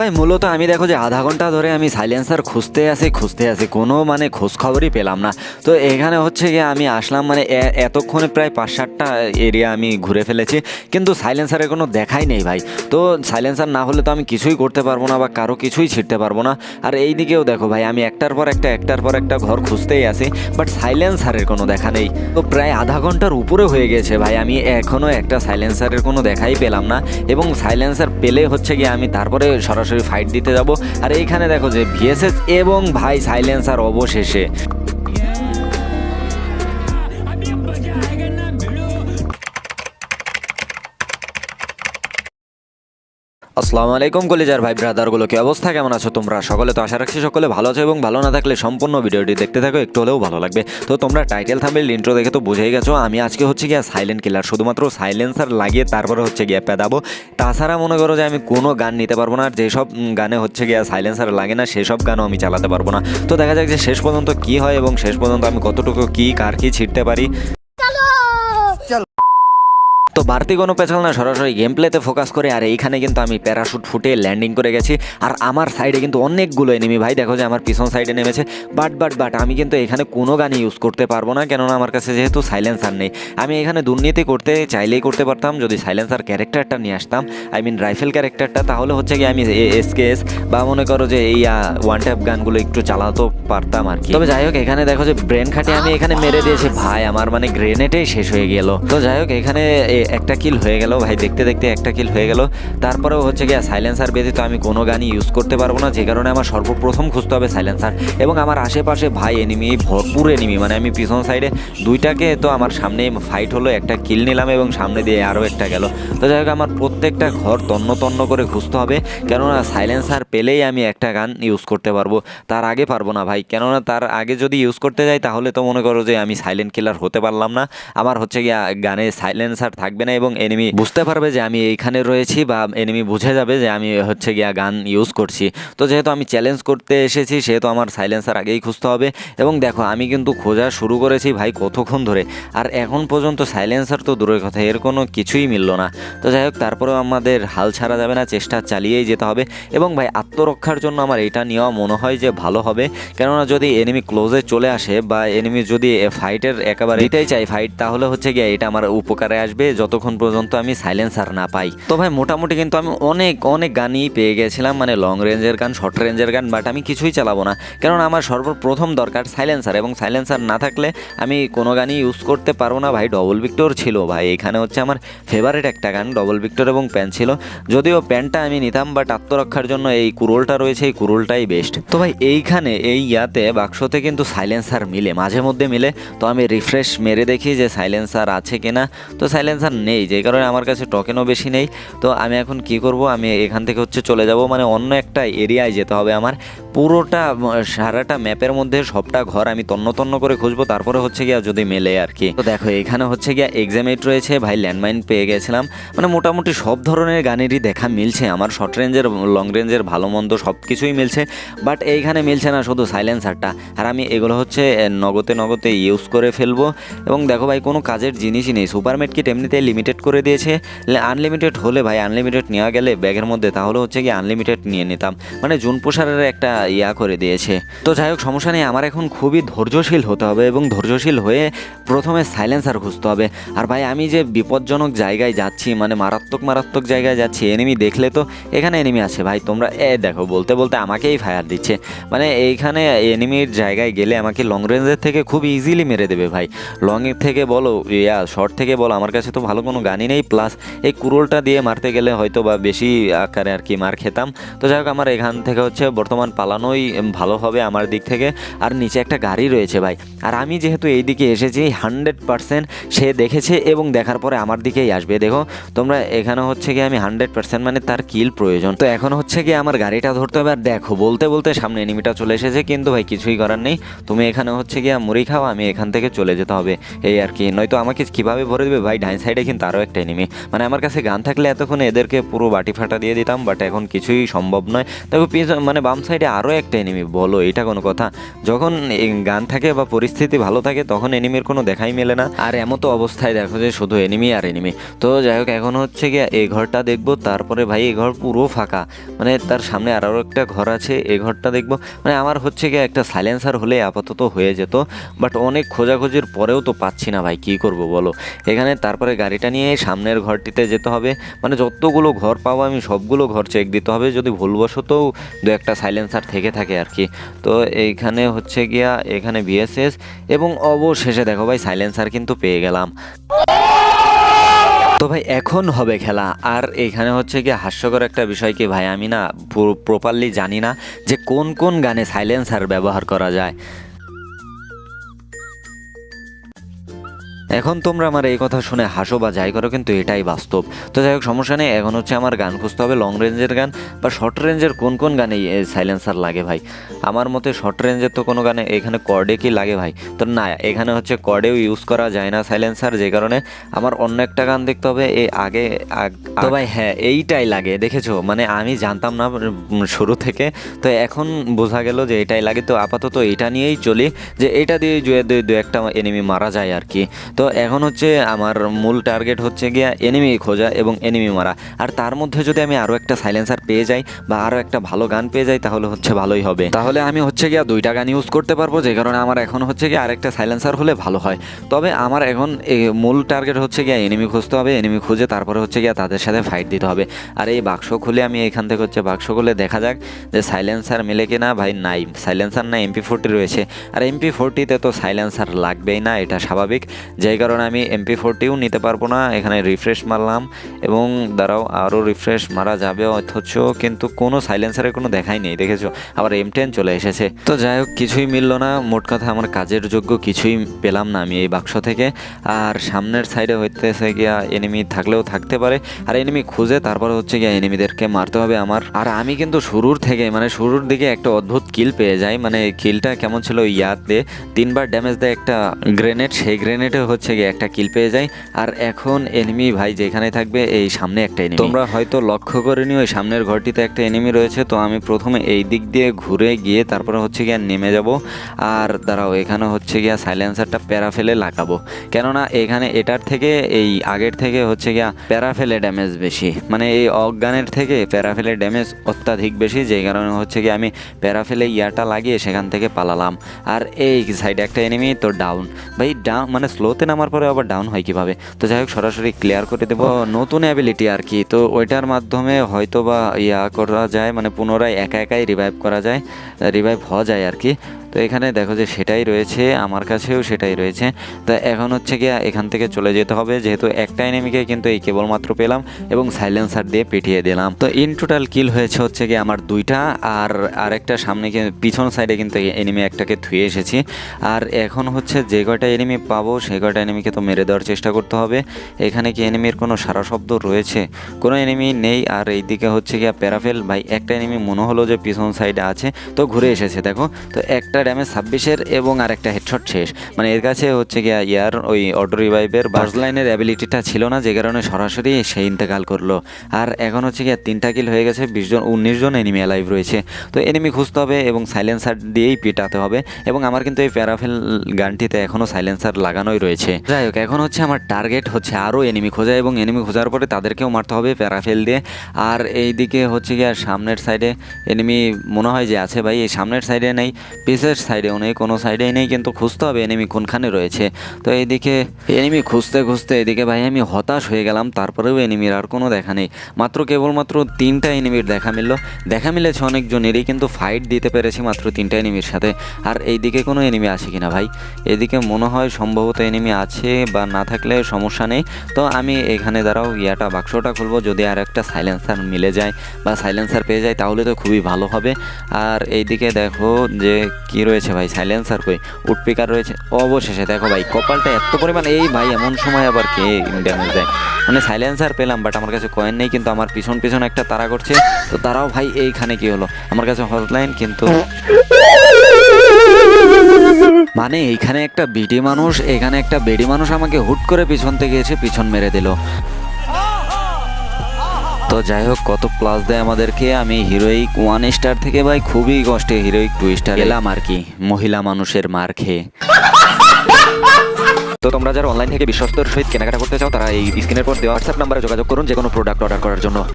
ভাই, মূলত আমি দেখো যে আধা ঘণ্টা ধরে আমি সাইলেন্সার খুঁজতে আসি খুঁজতে আসি, কোনো মানে খোঁজ খবরই পেলাম না। তো এখানে হচ্ছে গিয়ে আমি আসলাম মানে এতক্ষণে প্রায় পাঁচ সাতটা এরিয়া আমি ঘুরে ফেলেছি, কিন্তু সাইলেন্সারের কোনো দেখাই নেই ভাই। তো সাইলেন্সার না হলে তো আমি কিছুই করতে পারব না বা কারও কিছুই ছিটতে পারব না। আর এই দিকেও দেখো ভাই, আমি একটার পর একটা, একটার পর একটা ঘর খুঁজতেই আসি বাট সাইলেন্সারের কোনো দেখা নেই। তো প্রায় আধা ঘণ্টার উপরে হয়ে গেছে ভাই, আমি এখনও একটা সাইলেন্সারের কোনো দেখাই পেলাম না। এবং সাইলেন্সার পেলে হচ্ছে গিয়ে আমি তারপরে সরাসরি ফাইট দিতে যাব। আর এইখানে দেখো যে ভিএসএস এবং ভাই সাইলেন্সার অবশেষে। আসসালামু আলাইকুম কলিজার ভাই ব্রাদারগুলো কি অবস্থা? কেমন আছো তোমরা? সকলে তো আশা রাখছি সকলে ভালো আছো এবং ভালো না থাকলে সম্পূর্ণ ভিডিওটি দেখতে থাকো একটু হলেও ভালো লাগবে। তো তোমরা টাইটেল থাম্বেল ইন্ট্রো দেখে তো বুঝেই গেছো আমি আজকে হচ্ছে গিয়ে সাইলেন্ট কিলার শুধুমাত্র সাইলেন্সার লাগিয়ে তারপরে হচ্ছে গিয়ে পেদাবো। তাছাড়া মনে করো যে আমি কোনো গান নিতে পারব না আর যেসব গানে হচ্ছে গিয়ে সাইলেন্সার লাগে না সেসব গানও আমি চালাতে পারব না। তো দেখা যাক যে শেষ পর্যন্ত কি হয় এবং শেষ পর্যন্ত আমি কতটুকু কি কার কি ছিটতে পারি। তো বাড়তি কোনো পেছাল না, সরাসরি গেম প্লেতে ফোকাস করে, আর এইখানে কিন্তু আমি প্যারাশুট ফুটে ল্যান্ডিং করে গেছি। আর আমার সাইডে কিন্তু অনেকগুলো এনিমি ভাই দেখো যে আমার পিছন সাইডে নেমেছে। বাট বাট বাট আমি কিন্তু এখানে কোনো গানই ইউজ করতে পারব না, কেননা আমার কাছে যেহেতু সাইলেন্সার নেই। আমি এখানে দুর্নীতি করতে চাইলেই করতে পারতাম, যদি সাইলেন্সার ক্যারেক্টারটা নিয়ে আসতাম। আই মিন রাইফেল ক্যারেক্টারটা তাহলে হচ্ছে কি আমি এসকেএস বা মনে করো যে এই ওয়ান ট্যাপ গানগুলো একটু চালাতেও পারতাম আর কি। তবে যাই হোক, এখানে দেখো যে ব্রেন খাটিয়ে আমি এখানে মেরে দিয়েছি। ভাই, আমার মানে গ্রেনেডেই শেষ হয়ে গেল। তো যাই হোক, এখানে একটা কিল হয়ে গেল। ভাই, দেখতে দেখতে একটা কিল হয়ে গেল। তারপরেও হচ্ছে গিয়ে সাইলেন্সার ব্যতীত আমি কোনো গানই ইউজ করতে পারব না। যে কারণে আমার সর্বপ্রথম খুঁজতে হবে সাইলেন্সার এবং আমার আশেপাশে ভাই এনিমি ভরপুর এনিমি মানে আমি পিছন সাইডে দুইটাকে তো আমার সামনে ফাইট হলো, একটা কিল নিলাম এবং সামনে দিয়ে আরও একটা গেল। তো যাই হোক, আমার প্রত্যেকটা ঘর তন্ন তন্ন করে খুঁজতে হবে। কেননা সাইলেন্সার পেলেই আমি একটা গান ইউজ করতে পারব। তার আগে পারব না ভাই। কেননা তার আগে যদি ইউজ করতে যাই, তাহলে তো মনে করো যে আমি সাইলেন্ট কিলার হতে পারলাম না। আমার হচ্ছে গিয়ে গানে সাইলেন্সার থাকবে না এবং এনিমি বুঝতে পারবে যে আমি এইখানে রয়েছি বা এনিমি বুঝে যাবে যে আমি হচ্ছে গিয়া গান ইউজ করছি। তো যেহেতু আমি চ্যালেঞ্জ করতে এসেছি, সেহেতু আমার সাইলেন্সার আগেই খুঁজতে হবে। এবং দেখো, আমি কিন্তু খোঁজা শুরু করেছি ভাই কতক্ষণ ধরে। আর এখন পর্যন্ত সাইলেন্সার তো দূরের কথা, এর কোনো কিছুই মিললো না। তো যাই হোক, তারপরেও আমাদের হাল ছাড়া যাবে না, চেষ্টা চালিয়েই যেতে হবে। এবং ভাই, আত্মরক্ষার জন্য আমার এটা নেওয়া মনে হয় যে ভালো হবে। কেননা যদি এনিমি ক্লোজে চলে আসে বা এনিমি যদি ফাইটের একেবারে দিতেই চাই ফাইট তাহলে হচ্ছে গিয়ে এটা আমার উপকারে আসবে। যতক্ষণ পর্যন্ত আমি সাইলেন্সার না পাই। তো ভাই, মোটামুটি কিন্তু আমি অনেক অনেক গানই পেয়ে গেছিলাম মানে লং রেঞ্জের গান শর্ট রেঞ্জের গান বাট আমি কিছুই চালাবো না। কেননা আমার সর্বপ্রথম দরকার সাইলেন্সার এবং সাইলেন্সার না থাকলে আমি কোনো গানই ইউজ করতে পারব না। ভাই ডবল ভিক্টর ছিল, ভাই। এখানে হচ্ছে আমার ফেভারিট একটা গান ডবল ভিক্টর এবং প্যান ছিল। যদিও প্যানটা আমি নিতাম বাট আত্মরক্ষার জন্য এই কুরোলটা রয়েছে, এই কুরোলটাই বেস্ট তো ভাই, এইখানে, এই ইয়াতে বাক্সতে কিন্তু সাইলেন্সার মিলে মাঝে মধ্যে মিলে। তো আমি রিফ্রেশ মেরে দেখি যে সাইলেন্সার আছে কিনা। তো সাইলেন্সার নেই, যে কারণে আমার কাছে টকেনও বেশি নেই। তো আমি এখন কি করব? আমি এখান থেকে হচ্ছে চলে যাব। মানে অন্য একটা এরিয়ায় যেতে হবে আমার। পুরোটা সারাটা ম্যাপের মধ্যে সবটা ঘর আমি তন্ন তন্ন করে খুঁজবো। তারপরে হচ্ছে গিয়া যদি মেলে আর কি। তো দেখো, এখানে হচ্ছে গিয়া এক্সামেট রয়েছে। ভাই ল্যান্ডমাইন পেয়ে গেছিলাম। মানে মোটামুটি সব ধরনের গানেরই দেখা মিলছে। আমার শর্ট রেঞ্জের লং রেঞ্জের ভালো মন্দ সব কিছুই মিলছে। বাট এইখানে মিলছে না শুধু সাইলেন্সারটা আর আমি এগুলো হচ্ছে, নগদে নগদে ইউজ করে ফেলব। এবং দেখো ভাই, কোনো কাজের জিনিসই নেই। সুপার কিট এমনিতে লিমিটেড করে দিয়েছে। আনলিমিটেড হলে ভাই আনলিমিটেড নেওয়া গেলে ব্যাগের মধ্যে তাহলে হচ্ছে কি আনলিমিটেড নিয়ে নিতাম। মানে জুন প্রসারের একটা ইয়া করে দিয়েছে। তো যাই হোক, সমস্যা নেই, আমার এখন খুবই ধৈর্যশীল হতে হবে এবং ধৈর্যশীল হয়ে প্রথমে সাইলেন্সার খুঁজতে হবে। আর ভাই, আমি যে বিপজ্জনক জায়গায় যাচ্ছি মানে মারাত্মক মারাত্মক জায়গায় যাচ্ছি এনিমি দেখলে তো এখানে এনিমি আছে ভাই, তোমরা, এ দেখো, বলতে বলতে আমাকেই ফায়ার দিচ্ছে। মানে এইখানে এনিমির জায়গায় গেলে আমাকে লং রেঞ্জের থেকে খুব ইজিলি মেরে দেবে ভাই। লং এর থেকে বলো, ইয়া শর্ট থেকে বলো, আমার কাছে তো ভালো কোনো গানই নেই প্লাস এই কুরোলটা দিয়ে মারতে গেলে হয়তো বা বেশি আকারে আর কি মার খেতাম। তো যাই হোক, আমার এখান থেকে হচ্ছে বর্তমান পালানোই ভালো হবে আমার দিক থেকে। আর নিচে একটা গাড়ি রয়েছে ভাই। আর আমি যেহেতু এই দিকে এসেছি হান্ড্রেড পার্সেন্ট সে দেখেছে এবং দেখার পরে আমার দিকেই আসবে। দেখো, তোমরা এখানে হচ্ছে গিয়ে আমি হান্ড্রেড পার্সেন্ট মানে তার কিল প্রয়োজন। তো এখন হচ্ছে গিয়ে আমার গাড়িটা ধরতে হবে। আর দেখো, বলতে বলতে সামনে এনিমিটা চলে এসেছে, কিন্তু ভাই কিছুই করার নেই। তুমি এখানে হচ্ছে গিয়ে মুড়ি খাও, আমি এখান থেকে চলে যেতে হবে। এই আর কি, নয়তো আমাকে কীভাবে ভরে দেবে? ভাই ডাইন সাইডে সাইডে কিন্তু আরও একটা এনিমি মানে আমার কাছে গান থাকলে এতক্ষণ এদেরকে পুরো বাটি ফাটা দিয়ে দিতাম বাট এখন কিছুই সম্ভব নয়। তবে মানে বাম সাইডে আরও একটা এনিমি বলো, এটা কোনো কথা? যখন গান থাকে বা পরিস্থিতি ভালো থাকে, তখন এনিমির কোনো দেখাই মেলে না। আর এমতো অবস্থায় দেখো যে শুধু এনিমি আর এনিমি তো যাই হোক, এখন হচ্ছে গিয়ে এই ঘরটা দেখব, তারপরে ভাই এই ঘর পুরো ফাঁকা। মানে তার সামনে আরও একটা ঘর আছে এই ঘরটা দেখব। মানে আমার হচ্ছে গিয়ে একটা সাইলেন্সার হলে আপাতত হয়ে যেত বাট অনেক খোঁজাখুঁজির পরেও তো পাচ্ছি না ভাই, কী করব বলো? এখানে তারপরে গাড়িটা নিয়ে সামনের ঘরটিতে যেতে হবে। মানে যতগুলো ঘর পাবো আমি সবগুলো ঘর চেক দিতে হবে। যদি ভুলবশতও দু একটা সাইলেন্সার থেকে থাকে আর কি। তো এইখানে হচ্ছে গিয়া এখানে বিএসএস এবং অবশেষে দেখো ভাই সাইলেন্সার কিন্তু পেয়ে গেলাম। তো ভাই এখন হবে খেলা। আর এখানে হচ্ছে কি হাস্যকর একটা বিষয় কি ভাই আমি না প্রপারলি জানি না যে কোন কোন গানে সাইলেন্সার ব্যবহার করা যায়। এখন তোমরা আমার এই কথা শুনে হাসো বা যাই করো কিন্তু এটাই বাস্তব। তো যাই হোক সমস্যা নেই এখন হচ্ছে আমার গান খুঁজতে হবে লং রেঞ্জের গান বা শর্ট রেঞ্জের কোন কোন গানে সাইলেন্সার লাগে ভাই? আমার মতে শর্ট রেঞ্জের তো কোনো গানে এখানে কর্ডে কি লাগে ভাই? তো না এখানে হচ্ছে কর্ডেও ইউজ করা যায় না সাইলেন্সার যে কারণে আমার অন্য একটা গান দেখতে হবে এই আগে তো ভাই হ্যাঁ এইটাই লাগে দেখেছ? মানে আমি জানতাম না শুরু থেকে তো এখন বোঝা গেল যে এটাই লাগে। তো আপাতত এটা নিয়েই চলি যে এটা দিয়ে দু একটা এনিমি মারা যায় আর কি। তো এখন হচ্ছে আমার মূল টার্গেট হচ্ছে গিয়া এনিমি খোঁজা এবং এনিমি মারা। আর তার মধ্যে যদি আমি আরও একটা সাইলেন্সার পেয়ে যাই বা আরও একটা ভালো গান পেয়ে যাই, তাহলে হচ্ছে ভালোই হবে। তাহলে আমি হচ্ছে গিয়া দুইটা গান ইউজ করতে পারব, যে কারণে আমার এখন হচ্ছে গিয়ে আরেকটা সাইলেন্সার হলে ভালো হয়। তবে আমার এখন মূল টার্গেট হচ্ছে গিয়া এনিমি খুঁজতে হবে এনিমি খুঁজে তারপরে হচ্ছে গিয়া তাদের সাথে ফাইট দিতে হবে। আর এই বাক্স খুলে আমি এখান থেকে হচ্ছে বাক্স খুলে দেখা যাক যে সাইলেন্সার মিলে কিনা। ভাই, নাই। সাইলেন্সার না এমপি ফোরটি রয়েছে। আর এমপি ফোরটিতে তো সাইলেন্সার লাগবেই না, এটা স্বাভাবিক। যেই কারণে আমি এমপি ফোরটিও নিতে পারব না, এখানে রিফ্রেশ মারলাম এবং দ্বারাও আরও রিফ্রেশ মারা যাবে অথচ কিন্তু কোনো সাইলেন্সারের কোনো দেখাই নেই, দেখেছ? আবার এম টেন চলে এসেছে। তো যাই হোক, কিছুই মিললো না, মোট কথা আমার কাজের যোগ্য কিছুই পেলাম না আমি এই বাক্স থেকে। আর সামনের সাইডে হইতেছে গিয়া এনিমি থাকলেও থাকতে পারে, আর এনিমি খুঁজে তারপর হচ্ছে গিয়া এনিমিদেরকে মারতে হবে আমার। আর আমি কিন্তু শুরুর থেকে মানে শুরুর দিকে একটা অদ্ভুত কিল পেয়ে যাই মানে কিলটা কেমন ছিল ইয়াতে, তিনবার ড্যামেজ দেয় একটা গ্রেনেড সেই গ্রেনেডে হচ্ছে গিয়ে একটা কিল পেয়ে যাই। আর এখন এনিমি ভাই যেখানে থাকবে, এই সামনে একটা এনিমি তোমরা হয়তো লক্ষ্য করেনি ওই সামনের ঘরটিতে একটা এনিমি রয়েছে। তো আমি প্রথমে এই দিক দিয়ে ঘুরে গিয়ে তারপরে হচ্ছে গিয়ে নেমে যাব। আর দাঁড়াও, এখানে হচ্ছে গিয়া সাইলেন্সারটা প্যারা ফেলে লাগাবো। কেননা এখানে এটার থেকে, এই আগের থেকে হচ্ছে গিয়া প্যারা ফেলে ড্যামেজ বেশি। মানে এই অজ্ঞানের থেকে প্যারা ফেলে ড্যামেজ অত্যাধিক বেশি। যেই কারণে হচ্ছে গিয়ে আমি প্যারা ফেলে ইয়াটা লাগিয়ে সেখান থেকে পালালাম। আর এই সাইডে একটা এনিমি তো ডাউন ভাই ডাউন মানে স্লোতে নামার পরে আবার ডাউন হয় কীভাবে? তো যাই হোক, সরাসরি ক্লিয়ার করে দেবো। নতুন অ্যাবিলিটি আর কি। তো ওইটার মাধ্যমে হয়তো বা ইয়া করা যায় মানে পুনরায় একা একাই রিভাইভ করা যায় রিভাইভ হওয়া যায় আর কি। তো এখানে দেখো যে সেটাই রয়েছে, আমার কাছেও সেটাই রয়েছে। তো এখন হচ্ছে গিয়া এখান থেকে চলে যেতে হবে, যেহেতু একটা এনিমিকে কিন্তু এই কেবলমাত্র পেলাম এবং সাইলেন্সার দিয়ে পিটিয়ে দিলাম। তো ইন টোটাল কিল হয়েছে হচ্ছে গিয়ে আমার দুইটা, আর আরেকটা সামনে পিছন সাইডে কিন্তু এনিমি একটাকে ধুয়ে এসেছি। আর এখন হচ্ছে যে কয়টা এনিমি পাবো সেই কয়টা এনিমিকে তো মেরে দেওয়ার চেষ্টা করতে হবে। এখানে কি এনিমির কোনো সারা শব্দ রয়েছে? কোনো এনিমি নেই, আর এইদিকে হচ্ছে গিয়া প্যারাফেল ভাই, একটা এনিমি মনে হলো যে পিছন সাইডে আছে, তো ঘুরে এসেছে, দেখো। তো একটা ড্যামেজ ছাব্বিশের এবং আর একটা হেডশট শেষ। মানে এর কাছে হচ্ছে গিয়া ইয়ার ওই অটো রিভাইভের বাস লাইনের অ্যাবিলিটিটা ছিল না, যে কারণে সরাসরি সে ইন্তেকাল করল। আর এখন হচ্ছে গিয়া তিনটা কিল হয়ে গেছে, বিশ জন, উনিশ জন এনিমি লাইভ রয়েছে। তো এনিমি খুঁজতে হবে এবং সাইলেন্সার দিয়েই পিটাতে হবে এবং আমার কিন্তু এই প্যারাফেল গানটিতে এখনও সাইলেন্সার লাগানোই রয়েছে। যাই হোক, এখন হচ্ছে আমার টার্গেট হচ্ছে আরও এনিমি খোঁজা এবং এনিমি খোঁজার পরে তাদেরকেও মারতে হবে প্যারাফেল দিয়ে। আর এই দিকে হচ্ছে গিয়ে সামনের সাইডে এনিমি মনে হয় যে আছে ভাই, এই সামনের সাইডে নেই। পিসের সাইডেও নেই কোনো সাইডেই নেই, কিন্তু খুঁজতে হবে এনিমি কোনখানে রয়েছে। তো এইদিকে এনিমি খুঁজতে খুঁজতে এদিকে ভাই আমি হতাশ হয়ে গেলাম, তারপরেও এনিমির আর কোনো দেখা নেই। মাত্র কেবলমাত্র তিনটা এনিমির দেখা মিললো। দেখা মিলেছে অনেকজনেরই, কিন্তু ফাইট দিতে পেরেছি মাত্র তিনটা এনিমির সাথে। আর এইদিকে কোনো এনিমি আছে কিনা ভাই? এদিকে মনে হয় সম্ভবত এনিমি আছে বা না থাকলে সমস্যা নেই। তো আমি এখানে দাঁড়াও, ইয়াটা, বাক্সটা খুলবো। যদি আর একটা সাইলেন্সার মিলে যায় বা সাইলেন্সার পেয়ে যায়, তাহলে তো খুবই ভালো হবে। আর এইদিকে দেখো যে কি রয়েছে ভাই? সাইলেন্সার কই? উডপিকার রয়েছে। অবশেষে দেখো ভাই, কপালটা এত পরিমাণ, এই ভাই এমন সময় আবার কে ড্যামেজ দেয়? মানে সাইলেন্সার পেলাম বাট আমার কাছে কয়েন নেই, কিন্তু আমার পিছন পিছন একটা তারা করছে। তো তারাও ভাই এইখানে কি হলো? আমার কাছে হটলাইন কিন্তু মানে এইখানে একটা বিডি মানুষ, এখানে একটা বেডি মানুষ আমাকে হুট করে পিছন থেকে এসে পিছন মেরে দিল। যাই হোক, কত প্লাস দেয় আমাদেরকে। আমি হিরোইক ওয়ান স্টার থেকে ভাই খুবই কষ্টে হিরোইক টু স্টার এলাম আর কি, মহিলা মানুষের মার খেয়ে। তো তোমরা যারা অনলাইন থেকে বিশ্বস্তর সহিত কেনাকাটা করতে চাও, তারা এই স্ক্রিনের পর দেওয়া হোয়াটসঅ্যাপ নাম্বারে যোগাযোগ করুন যে কোনো প্রোডাক্ট অর্ডার করার জন্য।